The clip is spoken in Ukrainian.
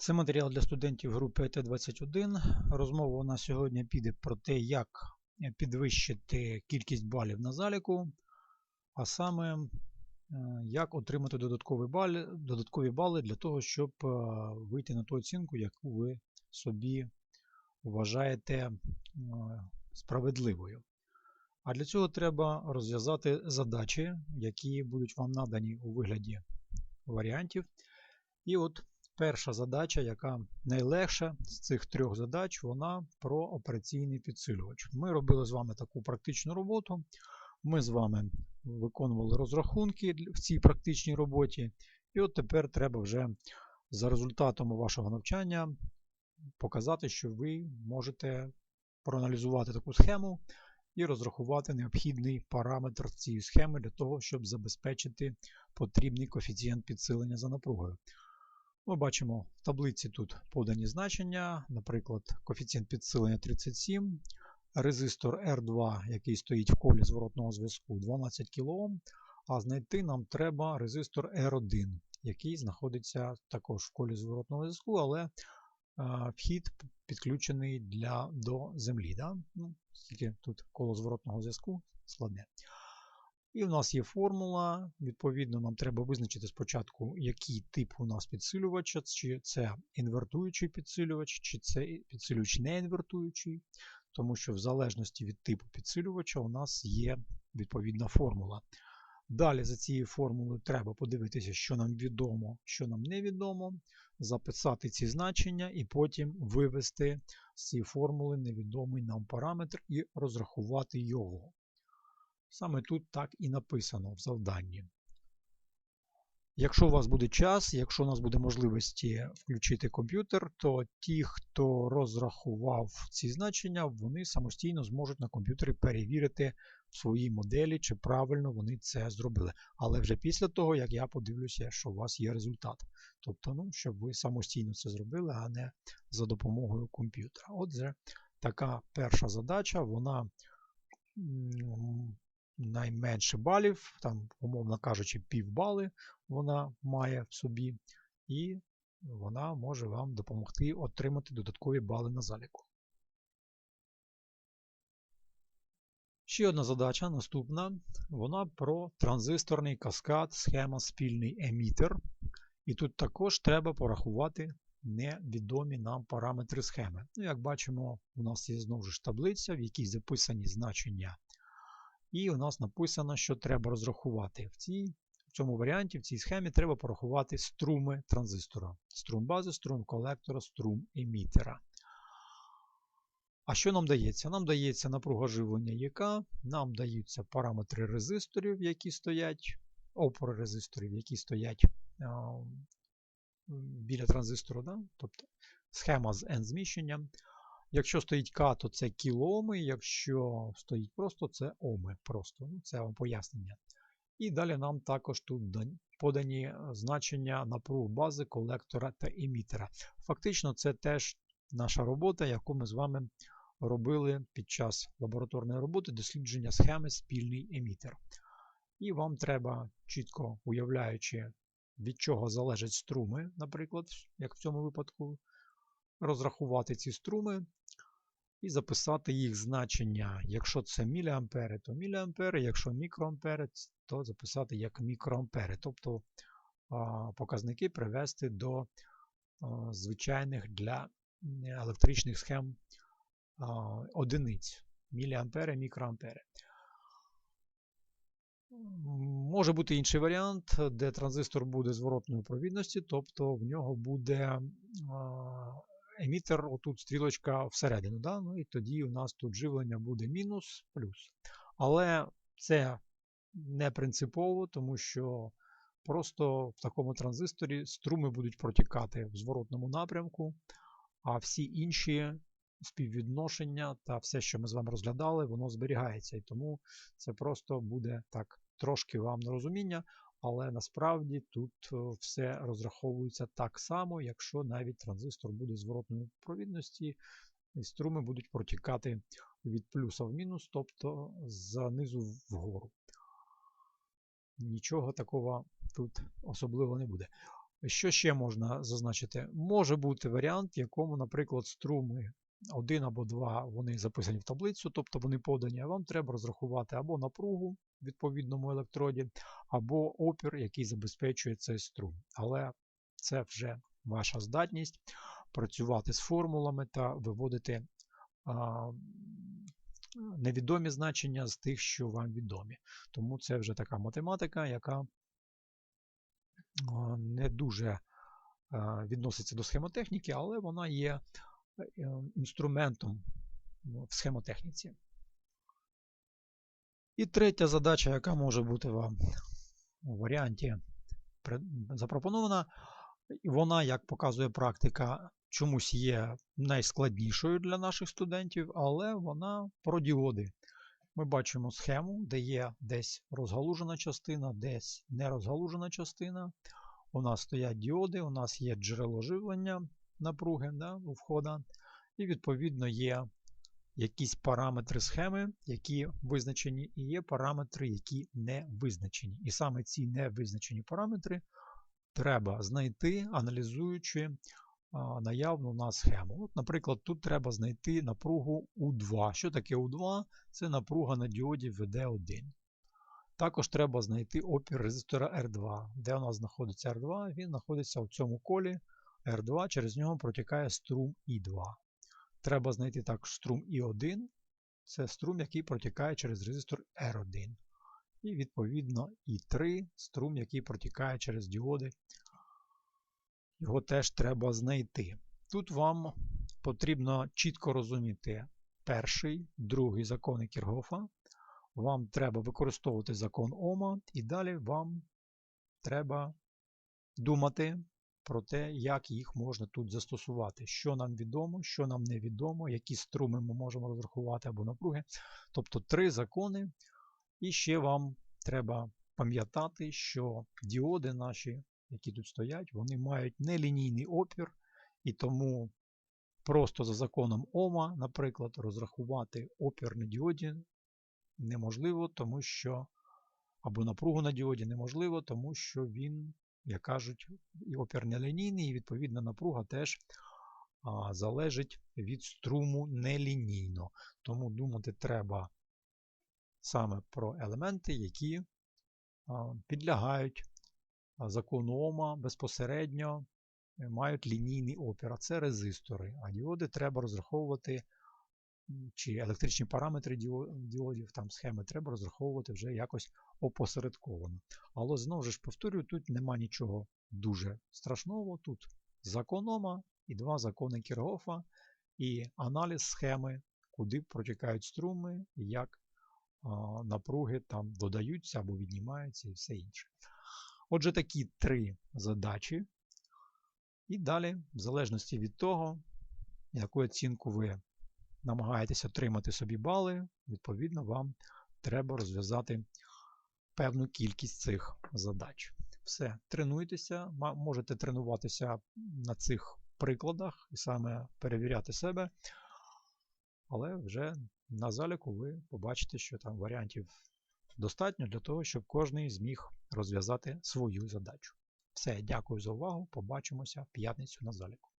Це матеріал для студентів групи ЕТ21. Розмова у нас сьогодні піде про те, як е, підвищити кількість балів на заліку, а саме е, як отримати додаткові бали, додаткові бали для того, щоб е, вийти на ту оцінку, яку ви собі вважаєте справедливою. А для цього треба розв'язати задачі, які будуть вам надані у вигляді варіантів. І от Перша задача, яка найлегша з цих трьох задач, вона про операційний підсилювач. Ми робили з вами таку практичну роботу. Ми з вами виконували розрахунки в цій практичній роботі. І от тепер треба вже за результатами вашого навчання показати, що ви можете проаналізувати таку схему і розрахувати необхідний параметр цієї схеми для того, щоб забезпечити потрібний коефіцієнт підсилення за напругою. Ми бачимо в таблиці тут подані значення, наприклад, коефіцієнт підсилення 37, резистор R2, який стоїть в колі зворотного зв'язку 12 кОм, а знайти нам треба резистор R1, який знаходиться також в колі зворотного зв'язку, але вхід підключений для, до землі. Да? Ну, Тільки тут коло зворотного зв'язку складне. І в нас є формула. Відповідно, нам треба визначити спочатку, який тип у нас підсилювача, чи це інвертуючий підсилювач, чи це підсилювач не інвертуючий, тому що в залежності від типу підсилювача у нас є відповідна формула. Далі за цією формулою треба подивитися, що нам відомо, що нам невідомо, записати ці значення і потім вивести з цієї формули невідомий нам параметр і розрахувати його. Саме тут так і написано в завданні. Якщо у вас буде час, якщо у нас буде можливості включити комп'ютер, то ті, хто розрахував ці значення, вони самостійно зможуть на комп'ютері перевірити в своїй моделі, чи правильно вони це зробили. Але вже після того, як я подивлюся, що у вас є результат. Тобто, ну, щоб ви самостійно це зробили, а не за допомогою комп'ютера. Отже, така перша задача, вона найменше балів, там, умовно кажучи, півбали вона має в собі, і вона може вам допомогти отримати додаткові бали на заліку. Ще одна задача наступна. Вона про транзисторний каскад, схема спільний емітер. І тут також треба порахувати невідомі нам параметри схеми. Ну, Як бачимо, у нас є знову ж таблиця, в якій записані значення і у нас написано, що треба розрахувати. В цій, в цьому варіанті, в цій схемі треба порахувати струми транзистора. Струм бази, струм колектора, струм емітера. А що нам дається? Нам дається напруга живлення яка, нам даються параметри резисторів, які стоять, опори резисторів, які стоять а, біля транзистору, да? тобто схема з N-зміщенням. Якщо стоїть К, то це кіломи, якщо стоїть просто, це оми. Просто. Ну, Це вам пояснення. І далі нам також тут подані е, значення напруг бази, колектора та емітера. Фактично, це теж наша робота, яку ми з вами робили під час лабораторної роботи дослідження схеми спільний емітер. І вам треба, чітко уявляючи, від чого залежать струми, наприклад, як в цьому випадку, розрахувати ці струми і записати їх значення. Якщо це міліампери, то міліампери, якщо мікроампери, то записати як мікроампери. Тобто показники привести до звичайних для електричних схем одиниць. Міліампери, мікроампери. Може бути інший варіант, де транзистор буде зворотної провідності, тобто в нього буде емітер, отут стрілочка всередину. Да? Ну І тоді у нас тут живлення буде мінус плюс. Але це не принципово, тому що просто в такому транзисторі струми будуть протікати в зворотному напрямку, а всі інші співвідношення та все, що ми з вами розглядали, воно зберігається. І тому це просто буде так трошки вам на розуміння. Але насправді тут е, все розраховується так само, якщо навіть транзистор буде зворотної провідності, і струми будуть протікати від плюса в мінус, тобто знизу вгору. Нічого такого тут особливо не буде. Що ще можна зазначити? Може бути варіант, в якому, наприклад, струми один або два вони записані в таблицю, тобто вони подані, а вам треба розрахувати або напругу відповідному електроді, або опір, який забезпечує цей струм. Але це вже ваша здатність працювати з формулами та виводити невідомі значення з тих, що вам відомі. Тому це вже така математика, яка не дуже відноситься до схемотехніки, але вона є е, інструментом в схемотехніці. І третя задача, яка може бути вам у варіанті запропонована, вона, як показує практика, чомусь є найскладнішою для наших студентів, але вона про діоди. Ми бачимо схему, де є десь розгалужена частина, десь нерозгалужена частина. У нас стоять діоди, у нас є джерело живлення напруги да, у входа, і, відповідно, є якісь параметри схеми, які визначені, і є параметри, які не визначені. І саме ці невизначені параметри треба знайти, аналізуючи наявну на схему. От, Наприклад, тут треба знайти напругу У2. Що таке У2? Це напруга на діоді VD1. Також треба знайти опір резистора R2. Де у нас знаходиться R2? Він знаходиться в цьому колі R2, через нього протікає струм І2. Треба знайти також струм І1. Це струм, який протікає через резистор R1. І, відповідно, І3 струм, який протікає через діоди його теж треба знайти. Тут вам потрібно чітко розуміти перший, другий закони Кіргофа. Вам треба використовувати закон Ома, і далі вам треба думати про те, як їх можна тут застосувати, що нам відомо, що нам не відомо, які струми ми можемо розрахувати або напруги. Тобто три закони. І ще вам треба пам'ятати, що діоди наші які тут стоять, вони мають нелінійний опір, і тому просто за законом Ома, наприклад, розрахувати опір на діоді неможливо, тому що, або напругу на діоді неможливо, тому що він, як кажуть, і опір нелінійний, і відповідна напруга теж а, залежить від струму нелінійно. Тому думати треба саме про елементи, які а, підлягають закону Ома безпосередньо мають лінійний опір, а це резистори. А діоди треба розраховувати, чи електричні параметри діодів, там схеми треба розраховувати вже якось опосередковано. Але знову ж повторюю, тут нема нічого дуже страшного. Тут закон Ома і два закони Кіргофа, і аналіз схеми, куди протікають струми, як напруги там додаються або віднімаються і все інше. Отже, такі три задачі. І далі, в залежності від того, яку оцінку ви намагаєтесь отримати собі бали, відповідно, вам треба розв'язати певну кількість цих задач. Все, тренуйтеся, можете тренуватися на цих прикладах і саме перевіряти себе. Але вже на заліку ви побачите, що там варіантів достатньо для того, щоб кожен зміг розв'язати свою задачу. Все, дякую за увагу. Побачимося в п'ятницю на заліку.